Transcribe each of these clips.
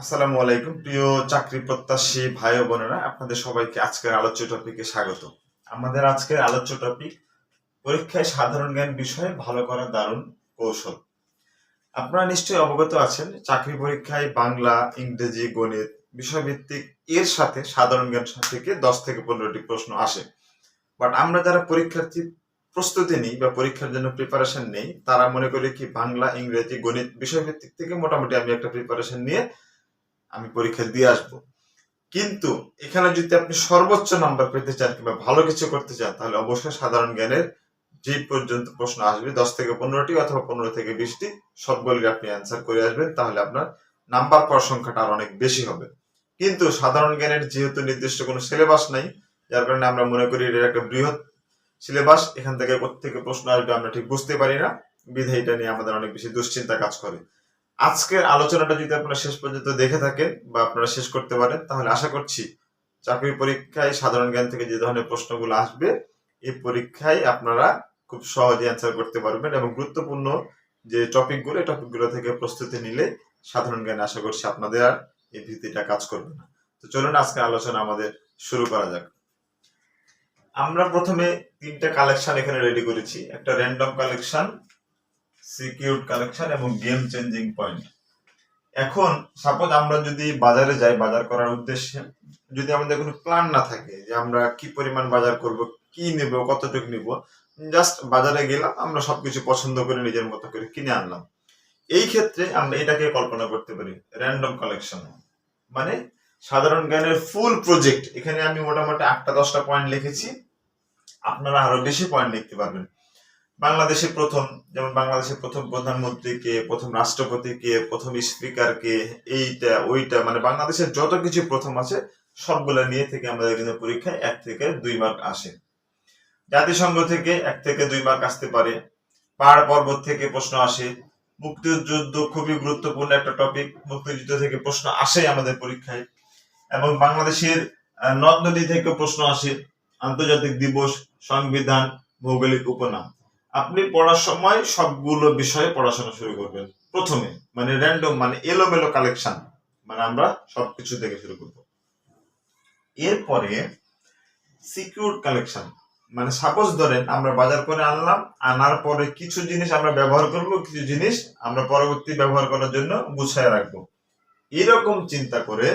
আসসালামু আলাইকুম। প্রিয় চাকরি প্রত্যাশী ভাই বোনেরা, আপনাদের সবাইকে আজকের আলোচ্য টপিকে স্বাগত। আমাদের আজকের আলোচ্য টপিক পরীক্ষায় সাধারণ জ্ঞান বিষয়ে ভালো করা দারুণ কৌশল। আপনারা নিশ্চয়ই অবগত আছেন, চাকরি পরীক্ষায় বাংলা, ইংরেজি, গণিত বিষয়ভিত্তিক এর সাথে সাধারণ জ্ঞান থেকে দশ থেকে পনেরোটি প্রশ্ন আসে। বাট আমরা যারা পরীক্ষার্থী প্রস্তুতি নিই বা পরীক্ষার জন্য প্রিপারেশন নেই, তারা মনে করি কি বাংলা, ইংরেজি, গণিত বিষয়ভিত্তিক থেকে মোটামুটি আমি একটা প্রিপারেশন নিয়ে আমি পরীক্ষা দিয়ে আসব। কিন্তু এখানে যদি আপনি সর্বোচ্চ নাম্বার পেতে চান কিংবা ভালো কিছু করতে চান, তাহলে অবশ্যই সাধারণ জ্ঞানের যে পর্যন্ত প্রশ্ন আসবে, দশ থেকে পনেরোটি অথবা পনেরো থেকে বিশটি সবগুলি আপনি অ্যান্সার করে আসবেন, তাহলে আপনার নাম্বার পাওয়ার সংখ্যাটা আর অনেক বেশি হবে। কিন্তু সাধারণ জ্ঞানের যেহেতু নির্দিষ্ট কোনো সিলেবাস নাই, যার কারণে আমরা মনে করি এটা একটা বৃহৎ সিলেবাস এখান থেকে প্রত্যেকে প্রশ্ন আসবে, আমরা ঠিক বুঝতে পারি না। বিধে এটা নিয়ে আমাদের অনেক বেশি দুশ্চিন্তা কাজ করে। আজকের আলোচনাটা যদি আপনারা শেষ পর্যন্ত দেখে থাকেন বা আপনারা শেষ করতে পারেন, তাহলে আশা করছি চাকরি পরীক্ষায় সাধারণ জ্ঞান থেকে যে ধরনের প্রশ্নগুলো আসবে, এই পরীক্ষায় আপনারা খুব সহজে অ্যান্সার করতে পারবেন এবং গুরুত্বপূর্ণ যে টপিকগুলো, এই টপিকগুলো থেকে প্রস্তুতি নিলে সাধারণ জ্ঞান আশা করছি আপনাদের আর এই ভীতিটা কাজ করবে না। তো চলুন আজকের আলোচনা আমাদের শুরু করা যাক। আমরা প্রথমে তিনটা কালেকশন এখানে রেডি করেছি। একটা র্যান্ডম কালেকশন সিকিউর কালেকশন এবং গেম চেঞ্জিং পয়েন্ট এখন সাপোজ আমরা যদি বাজারে যাই, বাজার করার উদ্দেশ্যে, যদি আমাদের কোনো প্ল্যান না থাকে যে আমরা কি পরিমাণ বাজার করব, কি নেব, কতটুকু নিব জাস্ট বাজারে গেলাম, আমরা সবকিছু পছন্দ করে নিজের মতো করে কিনে আনলাম। এই ক্ষেত্রে আমরা এটাকে কল্পনা করতে পারি র্যান্ডম কালেকশন মানে সাধারণ জ্ঞানের ফুল প্রজেক্ট এখানে আমি মোটামুটি আটটা দশটা পয়েন্ট লিখেছি। আপনারা আরও বেশি পয়েন্ট লিখতে পারবেন। বাংলাদেশের প্রথম, যেমন বাংলাদেশের প্রথম প্রধানমন্ত্রী কে প্রথম রাষ্ট্রপতি কে প্রথম স্পিকার কে এইটা, ওইটা মানে বাংলাদেশের যত কিছু প্রথম আছে, সবগুলো নিয়ে থেকে আমাদের কিন্তু পরীক্ষায় এক থেকে দুই মার্ক আসে। জাতিসংঘ থেকে এক থেকে দুই মার্ক আসতে পারে। পাহাড় পর্বত থেকে প্রশ্ন আসে। মুক্তিযুদ্ধ খুবই গুরুত্বপূর্ণ একটা টপিক মুক্তিযুদ্ধ থেকে প্রশ্ন আসে আমাদের পরীক্ষায়। এবং বাংলাদেশের নদ নদী থেকে প্রশ্ন আসে। আন্তর্জাতিক দিবস, সংবিধান, ভৌগোলিক উপনাম। আপনি পড়ার সময় সবগুলো বিষয়ে পড়াশোনা শুরু করবেন। প্রথমে মানে র্যান্ডম মানে এলোমেলো কালেকশন মানে আমরা সবকিছু থেকে শুরু করব। এরপরে সিকিউর কালেকশন মানে সাপোজ ধরেন আমরা বাজার করে আনলাম, আনার পরে কিছু জিনিস আমরা ব্যবহার করব, কিছু জিনিস আমরা পরবর্তী ব্যবহার করার জন্য গুছায় রাখব। এরকম চিন্তা করে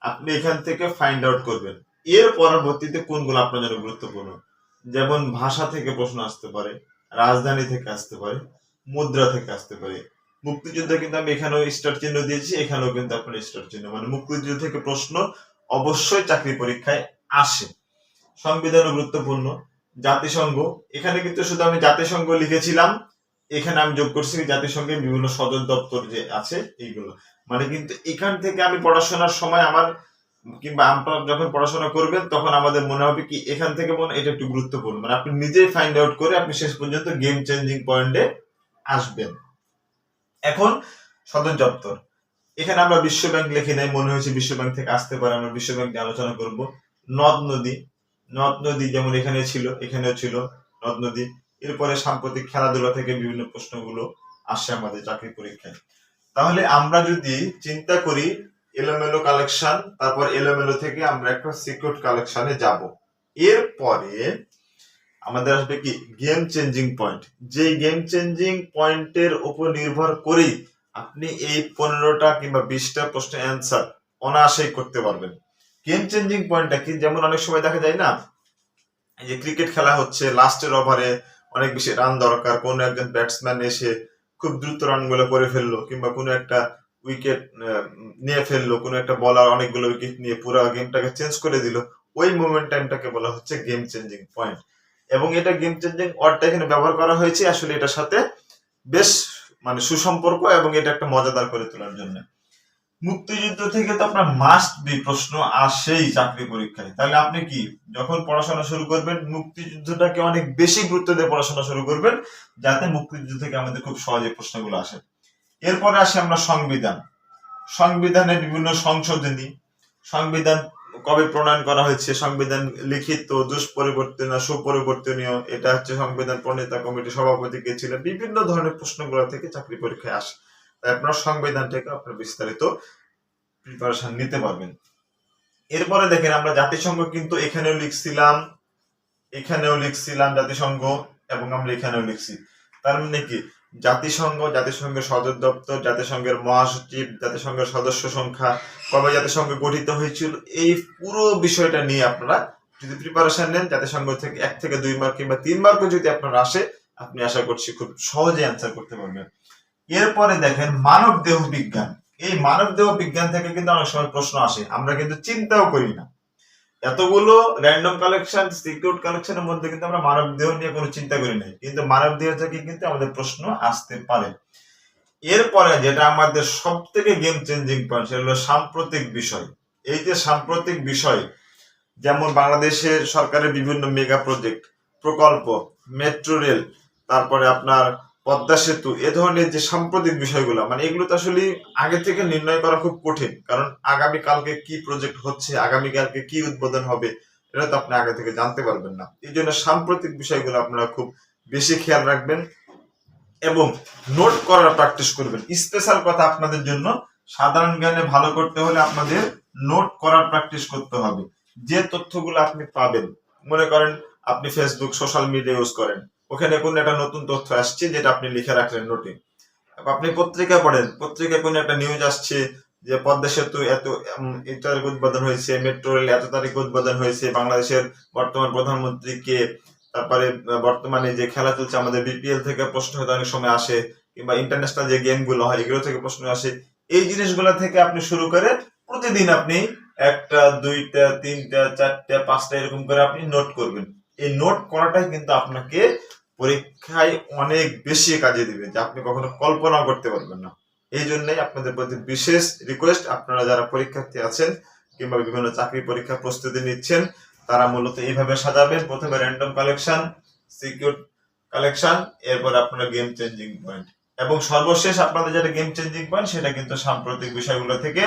আপনি এখান থেকে ফাইন্ড আউট করবেন। এর পরবর্তীতে কোনগুলো আপনার জন্য গুরুত্বপূর্ণ? যেমন ভাষা থেকে প্রশ্ন আসতে পারে রাজধানী থেকে আসতে পারে, মুদ্রা থেকে আসতে পারে। মুক্তিযুদ্ধ কিন্তু আমি এখানেও স্টার চিহ্ন দিয়েছি, এখানেও কিন্তু আপনার স্টার চিহ্ন। মানে মুক্তিযুদ্ধ থেকে প্রশ্ন অবশ্যই চাকরি পরীক্ষায় আসে। সংবিধানও গুরুত্বপূর্ণ। জাতিসংঘ, এখানে কিন্তু শুধু আমি জাতিসংঘ লিখেছিলাম, এখানে আমি যোগ করছি জাতিসংঘের বিভিন্ন সদর দপ্তর যে আছে, এইগুলো। মানে কিন্তু এখান থেকে আমি পড়াশোনার সময় আমার কিংবা আপনারা যখন পড়াশোনা করবেন, তখন আমাদের মনে হবে কি এখান থেকে মনে এটা একটু গুরুত্বপূর্ণ। মানে আপনি নিজেই ফাইন্ড আউট করে আপনি শেষ পর্যন্ত গেম চেঞ্জিং পয়েন্টে আসবেন। এখন সদর দপ্তর। এখানে আমরা বিশ্ব ব্যাংক লিখি নাই, মনে হয়েছে বিশ্ব ব্যাংক থেকে আসতে পারে, আমরা বিশ্ব ব্যাংক নিয়ে আলোচনা করব। নদ নদী। নদ নদী যেমন এখানে ছিল, এখানেও ছিল নদ নদী। এরপরে সাম্প্রতিক খেলাধুলা থেকে বিভিন্ন প্রশ্নগুলো আসে আমাদের চাকরি পরীক্ষায়। তাহলে আমরা যদি চিন্তা করি এলোমেলো কালেকশন তারপর এলোমেলো থেকে আমরা একটা সিকিউর কালেকশনে যাব। এরপরে আমাদের আসবে কি? গেম চেঞ্জিং পয়েন্ট যে গেম চেঞ্জিং পয়েন্টের উপর নির্ভর করেই আপনি এই পনেরোটা কিংবা বিশটা প্রশ্নের অ্যান্সার অনায়াসেই করতে পারবেন। গেম চেঞ্জিং পয়েন্টটা কি? যেমন অনেক সময় দেখা যায় না, এই যে ক্রিকেট খেলা হচ্ছে লাস্টের ওভারে অনেক বেশি রান দরকার। কোনো একজন ব্যাটসম্যান এসে খুব দ্রুত রানগুলো করে ফেলল কিংবা কোনো একটা উইকেট নিয়ে ফেলল, কোনো একটা বলার অনেকগুলো উইকেট নিয়ে পুরো গেমটাকে চেঞ্জ করে দিল। ওই মোমেন্ট টাইমটাকে বলা হচ্ছে গেম চেঞ্জিং পয়েন্ট এবং এটা গেম চেঞ্জিং ওয়ার্ডটা এখানে ব্যবহার করা হয়েছে, আসলে এটার সাথে বেশ মানে সুসম্পর্ক এবং এটা একটা মজাদার করে তোলার জন্য। মুক্তিযুদ্ধ থেকে তো আপনার মাস্ট বি প্রশ্ন আসেই চাকরি পরীক্ষায়। তাহলে আপনি কি যখন পড়াশোনা শুরু করবেন, মুক্তিযুদ্ধটাকে অনেক বেশি গুরুত্ব দিয়ে পড়াশোনা শুরু করবেন, যাতে মুক্তিযুদ্ধ থেকে আমাদের খুব সহজে প্রশ্নগুলো আসে? এরপরে আসে আমরা সংবিধান। সংবিধানের বিভিন্ন সংশোধনী। সংবিধান কবে প্রণয়ন করা হয়েছে? সংবিধান লিখিত, দুষ্পরিবর্তনীয়, সুপরিবর্তনীয়, এটা হচ্ছে সংবিধান প্রণেতা কমিটি সভাপতি কে ছিলেন। বিভিন্ন ধরনের প্রশ্নগুলো থেকে চাকরি পরীক্ষায় আসে। তাই আপনার সংবিধান থেকে আপনার বিস্তারিত প্রিপারেশন নিতে পারবেন। এরপরে দেখেন আমরা জাতিসংঘ কিন্তু এখানেও লিখছিলাম এখানেও লিখছিলাম জাতিসংঘ, এবং আমরা এখানেও লিখছি। তার মানে কি? জাতিসংঘ, জাতিসংঘের সদর দপ্তর, জাতিসংঘের মহাসচিব, জাতিসংঘের সদস্য সংখ্যা কবে জাতিসংঘ গঠিত হয়েছিল, এই পুরো বিষয়টা নিয়ে আপনারা যদি প্রিপারেশন নেন, জাতিসংঘ থেকে এক থেকে দুই মার্ক কিংবা তিন মার্কও যদি আপনার আসে, আপনি আশা করছি খুব সহজে অ্যান্সার করতে পারবেন। এরপরে দেখেন মানব দেহ বিজ্ঞান। এই মানব দেহ বিজ্ঞান থেকে কিন্তু অনেক সময় প্রশ্ন আসে, আমরা কিন্তু চিন্তাও করি না। এতগুলো র্যান্ডম কালেকশন সিকিউর কালেকশনের মধ্যে কিন্তু আমরা মানব দেহ নিয়ে কোনো চিন্তা করি নাই। কিন্তু মানব দেহ থেকে কিন্তু আমাদের প্রশ্ন আসতে পারে। এরপরে যেটা আমাদের সব থেকে গেম চেঞ্জিং পয়েন্ট সেটা হলো সাম্প্রতিক বিষয়। এই যে সাম্প্রতিক বিষয়, যেমন বাংলাদেশের সরকারের বিভিন্ন মেগা প্রজেক্ট প্রকল্প মেট্রো রেল তারপরে আপনার পদ্মা সেতু, এ ধরনের যে সাম্প্রতিক বিষয়গুলো মানে এগুলো তো আসলে আগে থেকে নির্ণয় করা খুব কঠিন। কারণ আগামী কালকে কি প্রজেক্ট হচ্ছে আগামী কালকে কি উদ্বোধন হবে, এটা তো আপনি আগে থেকে জানতে পারবেন না। এই জন্য সাম্প্রতিক বিষয়গুলো আপনারা খুব বেশি খেয়াল রাখবেন এবং নোট করার প্র্যাকটিস করবেন। স্পেশাল কথা আপনাদের জন্য, সাধারণ জ্ঞানে ভালো করতে হলে আপনাদের নোট করার প্র্যাকটিস করতে হবে। যে তথ্যগুলো আপনি পাবেন, মনে করেন আপনি ফেসবুক সোশ্যাল মিডিয়া ইউজ করেন ওখানে কোন একটা নতুন তথ্য আসছে যেটা আপনি লিখে রাখলেন নোটে। আপনি পত্রিকা পড়েন, পত্রিকায় কোন একটা নিউজ আসছে যে পদ্মা সেতু এত এই তারিখ উদ্বোধন হয়েছে মেট্রো রেল এত তারিখ উদ্বোধন হয়েছে, বাংলাদেশের বর্তমান প্রধানমন্ত্রী কে তারপরে বর্তমানে যে খেলা চলছে, আমাদের বিপিএল থেকে প্রশ্ন হয়তো অনেক সময় আসে, কিংবা ইন্টারন্যাশনাল যে গেমগুলো হয়, এগুলো থেকে প্রশ্ন আসে। এই জিনিসগুলো থেকে আপনি শুরু করে প্রতিদিন আপনি একটা, দুইটা, তিনটা, চারটা, পাঁচটা এরকম করে আপনি নোট করবেন। এই নোট করাটাই কিন্তু আপনাকে পরীক্ষায় অনেক বেশি কাজে দিবে যা আপনি কখনো কল্পনা করতে পারবেন না। এই জন্যই আপনাদের প্রতি বিশেষ রিকোয়েস্ট আপনারা যারা পরীক্ষার্থী আছেন কিংবা বিভিন্ন চাকরি পরীক্ষার প্রস্তুতি নিচ্ছেন, তারা মূলত এইভাবে সাজাবেন। প্রথমে র্যান্ডম কালেকশন সিকিউর কালেকশন এরপর আপনারা গেম চেঞ্জিং পয়েন্ট এবং সর্বশেষ আপনাদের যেটা গেম চেঞ্জিং পয়েন্ট সেটা কিন্তু সাম্প্রতিক বিষয়গুলো থেকে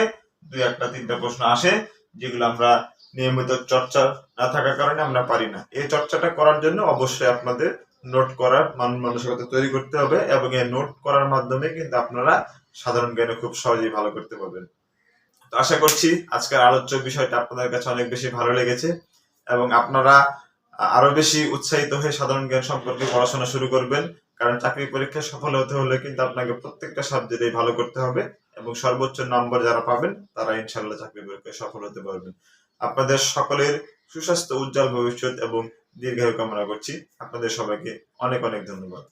দুই একটা, তিনটা প্রশ্ন আসে, যেগুলো আমরা নিয়মিত চর্চা না থাকার কারণে আমরা পারি না। এই চর্চাটা করার জন্য অবশ্যই আপনাদের নোট করার মান মানসিকতা তৈরি করতে হবে এবং এই নোট করার মাধ্যমে কিন্তু আপনারা সাধারণ জ্ঞানে খুব সহজেই ভালো করতে পারবেন। তো আশা করছি আজকের আলোচ্য বিষয়টা আপনাদের কাছে অনেক বেশি ভালো লেগেছে এবং আপনারা আরও বেশি উৎসাহিত হয়ে সাধারণ জ্ঞান সম্পর্কে পড়াশোনা শুরু করবেন, কারণ চাকরি পরীক্ষায় সফল হতে হলে কিন্তু আপনাকে প্রত্যেকটা সাবজেক্টেই ভালো করতে হবে এবং সর্বোচ্চ নম্বর যারা পাবেন তারা ইনশাল্লাহ চাকরি পরীক্ষায় সফল হতে পারবেন। আপনাদের সকলের সুস্বাস্থ্য, উজ্জ্বল ভবিষ্যৎ এবং দীর্ঘায়ু কামনা করছি। আপনাদের সবাইকে অনেক অনেক ধন্যবাদ।